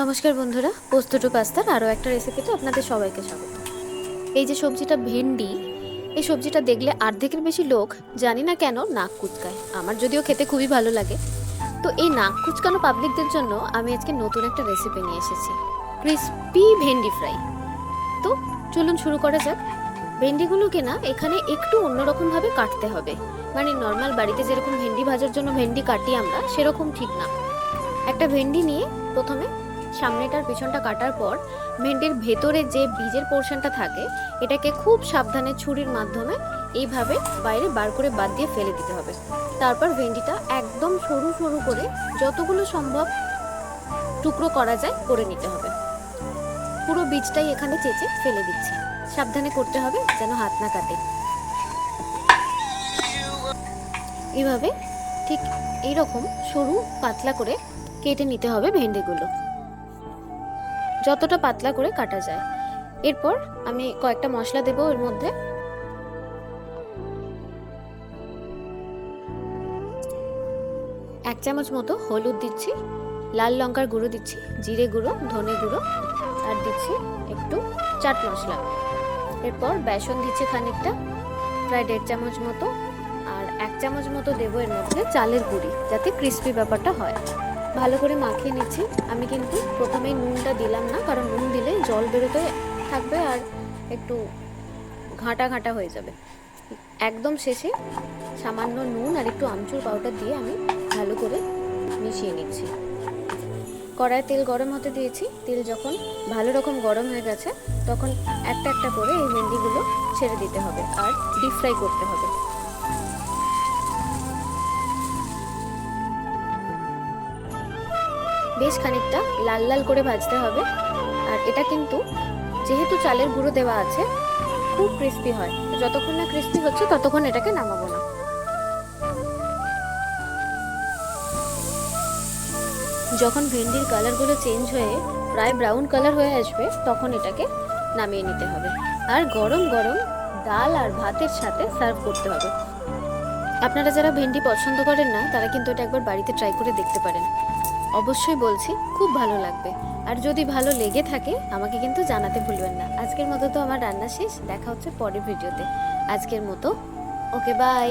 নমস্কার বন্ধুরা, পোস্ত টু পাস্তার আরও একটা রেসিপিতে আপনাদের সবাইকে স্বাগত। এই যে সবজিটা ভেন্ডি, এই সবজিটা দেখলে অর্ধেকের বেশি লোক জানি না কেন নাক কুচকায়। আমার যদিও খেতে খুবই ভালো লাগে। তো এই নাক কুচকানো পাবলিকদের জন্য আমি আজকে নতুন একটা রেসিপি নিয়ে এসেছি। ক্রিস্পি ভেন্ডি ফ্রাই তো চলুন শুরু করা যাক। ভেন্ডিগুলোকে না এখানে একটু অন্যরকমভাবে কাটতে হবে। মানে নর্মাল বাড়িতে যেরকম ভেন্ডি ভাজার জন্য ভেন্ডি কাটি আমরা, সেরকম ঠিক না। একটা ভেন্ডি নিয়ে প্রথমে সামনেটার পিছনটা কাটার পর ভেন্ডির ভেতরে যে বীজের পোর্শনটা থাকে, এটাকে খুব সাবধানে ছুরির মাধ্যমে এইভাবে বাইরে বার করে বাদ দিয়ে ফেলে দিতে হবে। তারপর ভেন্ডিটা একদম সরু সরু করে যতগুলো সম্ভব টুকরো করা যায় করে নিতে হবে। পুরো বীজটাই এখানে চেঁচে ফেলে দিচ্ছি। সাবধানে করতে হবে যেন হাত না কাটে। এইভাবে ঠিক এইরকম সরু পাতলা করে কেটে নিতে হবে ভেন্ডিগুলো। যতটা পাতলা করে কাটা যায়। এরপর আমি কয়েকটা মশলা দেবো এর মধ্যে। এক চামচ মতো হলুদ দিচ্ছি, লাল লঙ্কার গুঁড়ো দিচ্ছি, জিরে গুঁড়ো, ধনে গুঁড়ো, আর দিচ্ছি একটু চাট মশলা। এরপর বেসন দিচ্ছি খানিকটা, প্রায় দেড় চামচ মতো, আর এক চামচ মতো দেবো এর মধ্যে চালের গুঁড়ি, যাতে ক্রিস্পি ব্যাপারটা হয়। ভালো করে মাখিয়ে নিচ্ছি। আমি কিন্তু প্রথমেই নুনটা দিলাম না, কারণ নুন দিলে জল বেরোতে থাকবে আর একটু ঘাঁটা ঘাঁটা হয়ে যাবে। একদম শেষে সামান্য নুন আর একটু আমচুর পাউডার দিয়ে আমি ভালো করে মিশিয়ে নিচ্ছি। কড়ায় তেল গরম হতে দিয়েছি। তেল যখন ভালো রকম গরম হয়ে গেছে, তখন একটা একটা করে এই ভেন্ডিগুলো ছেড়ে দিতে হবে আর ডিপ ফ্রাই করতে হবে। বেশ খানিকটা লাল লাল করে ভাজতে হবে। আর এটা কিন্তু যেহেতু চালের গুঁড়ো দেওয়া আছে, খুব ক্রিস্পি হয়। যতক্ষণ না ক্রিস্পি হচ্ছে, ততক্ষণ এটাকে নামাবো না। যখন ভেন্ডির কালারগুলো চেঞ্জ হয়ে প্রায় ব্রাউন কালার হয়ে আসবে, তখন এটাকে নামিয়ে নিতে হবে। আর গরম গরম ডাল আর ভাতের সাথে সার্ভ করতে হবে। আপনারা যারা ভেন্ডি পছন্দ করেন না, তারা কিন্তু এটা একবার বাড়িতে ট্রাই করে দেখতে পারেন। অবশ্যই বলছি, খুব ভালো লাগবে। আর যদি ভালো লেগে থাকে, আমাকে কিন্তু জানাতে ভুলবেন না। আজকের মতো তো আমার রান্না শেষ, দেখা হচ্ছে পরের ভিডিওতে। আজকের মতো, ওকে বাই।